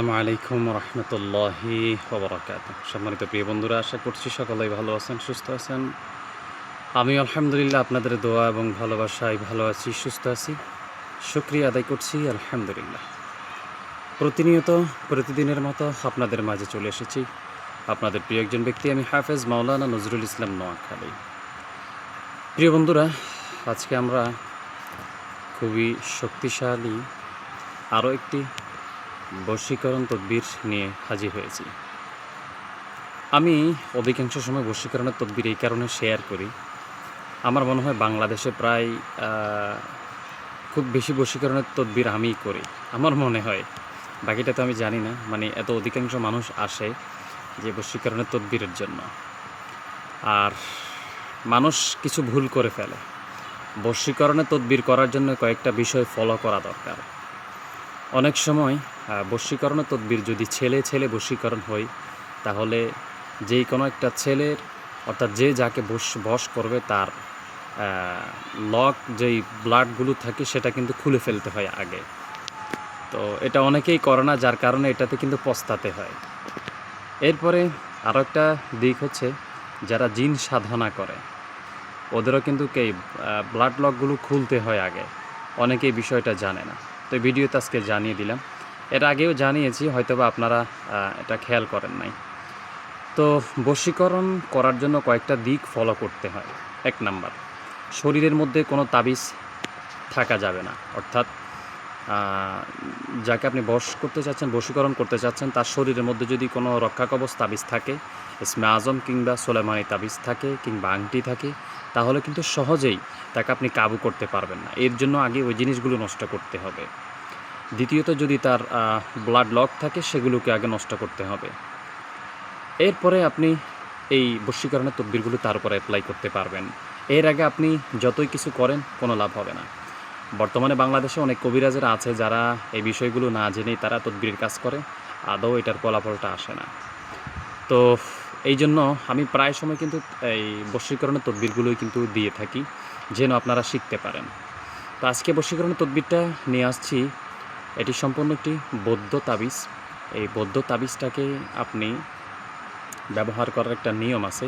আসসালামু আলাইকুম রহমতুল্লাহি ওবরাকাত সম্মানিত প্রিয় বন্ধুরা, আশা করছি সকলেই ভালো আছেন, সুস্থ আছেন। আমি আলহামদুলিল্লাহ আপনাদের দোয়া এবং ভালোবাসায় ভালো আছি, সুস্থ আছি। শুক্রিয়া আদায় করছি, আলহামদুলিল্লাহ। প্রতিনিয়ত, প্রতিদিনের মতো আপনাদের মাঝে চলে এসেছি। আপনাদের প্রিয় একজন ব্যক্তি আমি হাফেজ মাওলানা নজরুল ইসলাম নোয়াখালী। প্রিয় বন্ধুরা, আজকে আমরা খুবই শক্তিশালী আরও একটি বশীকরণ তদবির নিয়ে হাজির হয়েছি। আমি অধিকাংশ সময় বশীকরণের তদবির এই কারণে শেয়ার করি। আমার মনে হয় বাংলাদেশে প্রায় খুব বেশি বশীকরণের তদবির আমিই করি, আমার মনে হয়। বাকিটা তো আমি জানি না মানে এত অধিকাংশ মানুষ আসে যে বশীকরণের তদবিরের জন্য। আর মানুষ কিছু ভুল করে ফেলে। বশীকরণের তদবির করার জন্য কয়েকটা বিষয় ফলো করা দরকার। অনেক সময় আহ, বশীকরণ তদবির যদি ছেলে ছেলে বশীকরণ হয় তাহলে যেই কোনো একটা ছেলের অর্থাৎ যে যাকে বশ বশ করবে তার লক যেই ব্লাডগুলো থাকে সেটা কিন্তু খুলে ফেলতে হয় আগে। তো এটা অনেকেই করে না যার কারণে এটাতে কিন্তু পস্তাতে হয়। এরপরে আরও একটা দিক হচ্ছে যারা জিন সাধনা করে ওদেরও কিন্তু এই ব্লাড লকগুলো খুলতে হয় আগে। অনেকেই বিষয়টা জানে না। তো ভিডিও ভিডিওতে আজকে জানিয়ে দিলাম। এর আগেও জানিয়েছি, হয়তোবা আপনারা এটা খেয়াল করেন নাই। তো বশীকরণ করার জন্য কয়েকটা দিক ফলো করতে হয়। এক নাম্বার, শরীরের মধ্যে কোনো তাবিজ থাকা যাবে না। অর্থাৎ যাকে আপনি বশ করতে চাচ্ছেন, বশীকরণ করতে চাচ্ছেন, তার শরীরের মধ্যে যদি কোনো রক্ষা কবচ তাবিজ থাকে, ইসমে আজম কিংবা সোলেমানি তাবিজ থাকে কিংবা আংটি থাকে, তাহলে কিন্তু সহজেই তাকে আপনি কাবু করতে পারবেন না। এর জন্য আগে ওই জিনিসগুলো নষ্ট করতে হবে। দ্বিতীয়ত, যদি তার ব্লাড লক থাকে, সেগুলোকে আগে নষ্ট করতে হবে। এরপরে আপনি এই বশীকরণের তদবিরগুলো তার উপরে অ্যাপ্লাই করতে পারবেন। এর আগে আপনি যতই কিছু করেন, কোনো লাভ হবে না। বর্তমানে বাংলাদেশে অনেক কবিরাজেরা আছে যারা এই বিষয়গুলো না জেনেই তারা তদবিরের কাজ করে, আদৌ এটার ফলাফলটা আসে না। তো এই জন্য আমি প্রায় সময় কিন্তু এই বশীকরণের তদবিরগুলোই কিন্তু দিয়ে থাকি, যেন আপনারা শিখতে পারেন। তো আজকে বশীকরণের তদবিরটা নিয়ে আসছি, এটি সম্পূর্ণ একটি বৌদ্ধ তাবিজ। এই বৌদ্ধ তাবিজটাকে আপনি ব্যবহার করার একটা নিয়ম আছে।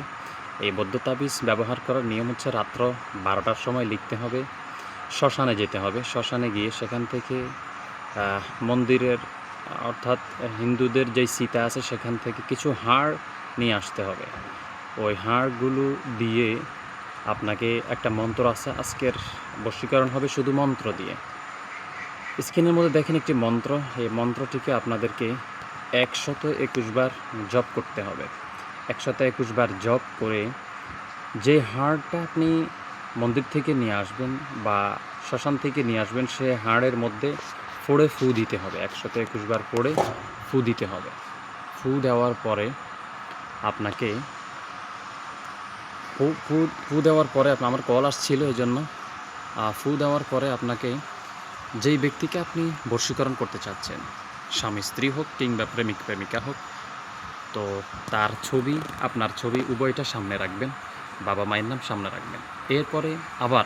এই বৌদ্ধ তাবিজ ব্যবহার করার নিয়ম হচ্ছে রাত্র বারোটার সময় লিখতে হবে। শ্মশানে যেতে হবে। শ্মশানে গিয়ে সেখান থেকে মন্দিরের, অর্থাৎ হিন্দুদের যেই সীতা আছে সেখান থেকে কিছু হাড় নিয়ে আসতে হবে। ওই হাড়গুলো দিয়ে আপনাকে একটা মন্ত্র আছে, আজকের বশীকরণ হবে শুধু মন্ত্র দিয়ে। স্ক্রিনের মধ্যে দেখেন একটি মন্ত্র, এই মন্ত্রটিকে আপনাদেরকে একশত একুশবার জপ করতে হবে। একশত একুশবার জপ করে যে হাড়টা আপনি মন্দির থেকে নিয়ে আসবেন বা শ্মশান থেকে নিয়ে আসবেন, সে হাড়ের মধ্যে ফোড়ে ফু দিতে হবে। একশত একুশ বার পড়ে ফু দিতে হবে। ফু দেওয়ার পরে আপনাকে ফু ফু ফু দেওয়ার পরে আপনার আমার কল আসছিল এই জন্য ফু দেওয়ার পরে আপনাকে যেই ব্যক্তিকে আপনি বশীকরণ করতে চাচ্ছেন, স্বামী স্ত্রী হোক কিংবা প্রেমিক, প্রেমিকা হোক, তো তার ছবি, আপনার ছবি উভয়টা সামনে রাখবেন। বাবা মায়ের নাম সামনে রাখবেন। এরপরে আবার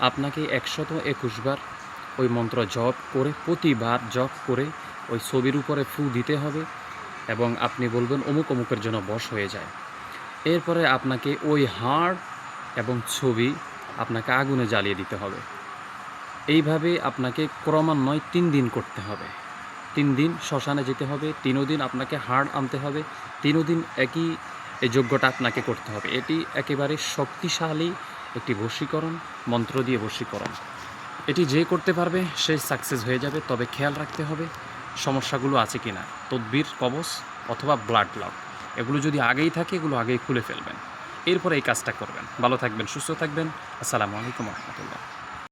আপনাকে একশত একুশ বার ওই মন্ত্র জপ করে, প্রতিবার জপ করে ওই ছবির উপরে ফু দিতে হবে এবং আপনি বলবেন, অমুক অমুকের জন্য বশ হয়ে যায়। এরপরে আপনাকে ওই হাড় এবং ছবি আপনাকে আগুনে জ্বালিয়ে দিতে হবে। এইভাবে আপনাকে ক্রমান্বয়ে তিন দিন করতে হবে। তিন দিন শ্মশানে যেতে হবে, তিনও দিন আপনাকে হাড় আনতে হবে, তিনও দিন একই এই যোগ্যটা আপনাকে করতে হবে। এটি একেবারে শক্তিশালী একটি বশীকরণ, মন্ত্র দিয়ে বশীকরণ। এটি যে করতে পারবে, সে সাকসেস হয়ে যাবে, তবে খেয়াল রাখতে হবে সমস্যাগুলো আছে কি না তদবির, কবচ অথবা ব্লাড লক, এগুলো যদি আগেই থাকে, এগুলো আগেই খুলে ফেলবেন। এরপরে এই কাজটা করবেন। ভালো থাকবেন, সুস্থ থাকবেন। আসসালামু আলাইকুম রহমতুল্লাহ।